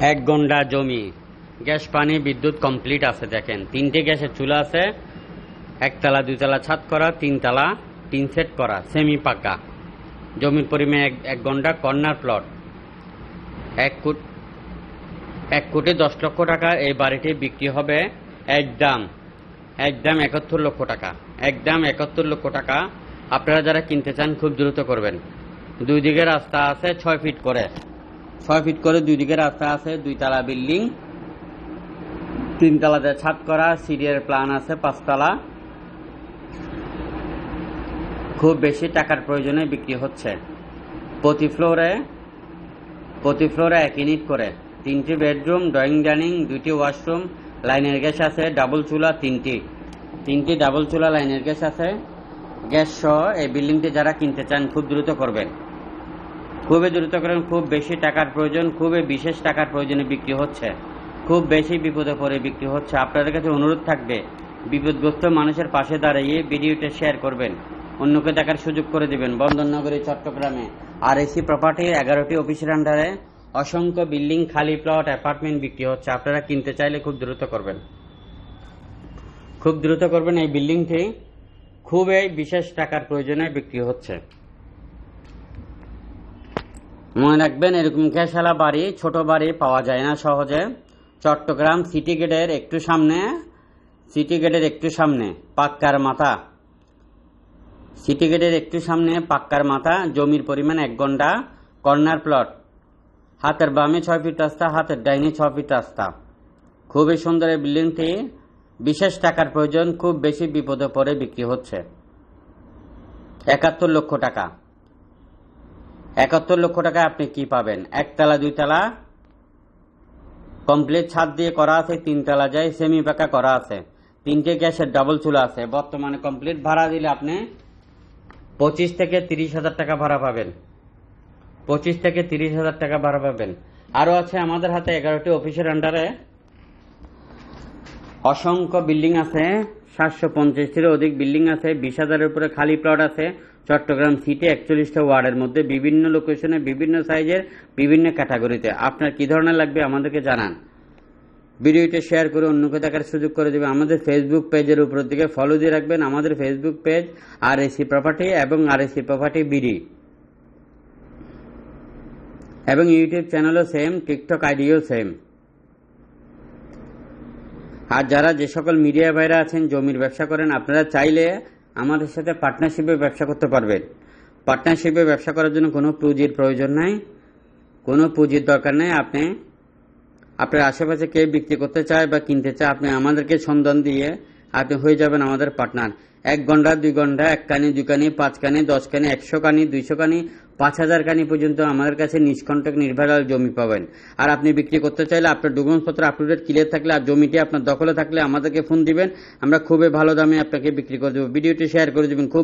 এক গন্ডা জমি। গ্যাস, পানি, বিদ্যুৎ কমপ্লিট আছে, দেখেন। তিনটে গ্যাসের চুলা আছে, একতলা, দুতলা ছাদ করা, তিনতলা তিন সেট করা সেমি পাকা। জমির পরিমাণ এক এক গন্ডা, কর্নার প্লট এক কোট এক কোটি দশ লক্ষ টাকা, এই বাড়িটি বিক্রি হবে একদম একদম একাত্তর লক্ষ টাকা। একদম একাত্তর লক্ষ টাকা। আপনারা যারা কিনতে চান, খুব দ্রুত করবেন। দুই দিকে রাস্তা আছে, ছয় ফিট করে। ছয় ফিট করে দুই দিকে রাস্তা আছে, দুইতলা বিল্ডিং, তিনতলাতে ছাদ করা সিরিয়ার প্ল্যান আছে, পাঁচতলা। খুব বেশি টাকার প্রয়োজনে বিক্রি হচ্ছে। প্রতি ফ্লোরে প্রতি ফ্লোরে এক ইউনিট করে। তিনটি বেডরুম, ড্রয়িং, ডাইনিং, দুইটি ওয়াশরুম, লাইনের গ্যাস আছে, ডাবল চুলা, তিনটি। তিনটি ডাবল চুলা, লাইনের গ্যাস আছে। গ্যাস সহ এই বিল্ডিংটি যারা কিনতে চান খুব দ্রুত করবেন। খুবই দ্রুত করেন, খুব বেশি টাকার প্রয়োজন, খুবই বিশেষ টাকার প্রয়োজনে বিক্রি হচ্ছে। খুব বেশি বিপদে পড়ে বিক্রি হচ্ছে। আপনাদের কাছে অনুরোধ থাকবে, বিপদগ্রস্ত মানুষের পাশে দাঁড়িয়ে ভিডিওটা শেয়ার করবেন। অন্যকে দেখার সুযোগ করে দিবেন। বন্দরনগরী, চট্টগ্রামে আর এসি প্রপার্টি এগারোটি অফিসের আন্ডারে অসংখ্য বিল্ডিং, খালি প্লট অ্যাপার্টমেন্ট বিক্রি হচ্ছে। আপনারা কিনতে চাইলে খুব দ্রুত করবেন। খুব দ্রুত করবেন এই বিল্ডিংটি। খুবই বিশেষ টাকার প্রয়োজনে বিক্রি হচ্ছে। মনে রাখবেন, এরকম খেসালা বাড়ি, ছোট বাড়ি পাওয়া যায় না সহজে। চট্টগ্রাম সিটি গেটের একটু সামনে, সিটি গেটের একটু সামনে, পাক্কার মাথা। সিটি গেটের একটু সামনে, পাক্কার মাথা, জমির পরিমাণ এক ঘণ্টা, কর্নার প্লট। হাতের বামে ছয় ফিট রাস্তা, হাতের ডাইনে ছ ফিট রাস্তা। খুবই সুন্দর এই বিল্ডিংটি। বিশেষ টাকার প্রয়োজন, খুব বেশি বিপদে পড়ে বিক্রি হচ্ছে। একাত্তর লক্ষ টাকা। একাত্তর লক্ষ টাকায় আপনি কি পাবেন? একতলা দুইতলা কমপ্লিট ছাদ দিয়ে করা আছে তিনতলা যায় সেমি পাকা করা আছে। তিনটে গ্যাসের ডাবল চুলা আছে। বর্তমানে কমপ্লিট ভাড়া দিলে আপনি পঁচিশ থেকে তিরিশ হাজার টাকা ভাড়া পাবেন। পঁচিশ থেকে তিরিশ হাজার টাকা ভাড়া পাবেন। আরও আছে আমাদের হাতে এগারোটি অফিসের আন্ডারে অসংখ্য বিল্ডিং আছে, সাতশো পঞ্চাশটিরও অধিক বিল্ডিং আছে, বিশ হাজারের উপরে খালি প্লট আছে। চট্টগ্রাম সিটি একচল্লিশটা ওয়ার্ডের মধ্যে বিভিন্ন লোকেশনে বিভিন্ন সাইজের বিভিন্ন ক্যাটাগরিতে আপনার কি ধরনের লাগবে আমাদেরকে জানান। ভিডিওটি শেয়ার করে অন্যকে দেখার সুযোগ করে দেবে। আমাদের ফেসবুক পেজের উপর দিকে ফলো দিয়ে রাখবেন। আমাদের Facebook page R AC property এবং আর এসি প্রপার্টি বিডি এবং ইউটিউব চ্যানেলও সেম টিকটক আইডিও সেম আর যারা যে সকল মিডিয়া ভাইরা আছেন, জমির ব্যবসা করেন, আপনারা চাইলে আমাদের সাথে পার্টনারশিপে ব্যবসা করতে পারবেন পার্টনারশিপে ব্যবসা করার জন্য কোনো পুঁজির প্রয়োজন নাই। কোনো পুঁজির দরকার নেই। আপনি, আপনার আশেপাশে কে বিক্রি করতে চায় বা কিনতে চায়, আপনি আমাদেরকে সন্ধান দিয়ে আপনি হয়ে যাবেন আমাদের পার্টনার এক ঘণ্টা দুই ঘণ্টা এক কানি দুই কানি পাঁচ কানি দশ কানি একশো কানি দুইশো কানি পাঁচ হাজার কানি পর্যন্ত আমাদের কাছে নিষ্কণ্টক নির্ভরাল জমি পাবেন। আর আপনি বিক্রি করতে চাইলে আপনার ডকুমেন্টসপত্র আপ টু ডেট ক্লিয়ার থাকলে আর জমিটি আপনার দখলে থাকলে আমাদেরকে ফোন দিবেন। আমরা খুবই ভালো দামে আপনাকে বিক্রি করে দেবো। ভিডিওটি শেয়ার করে দেবেন। খুব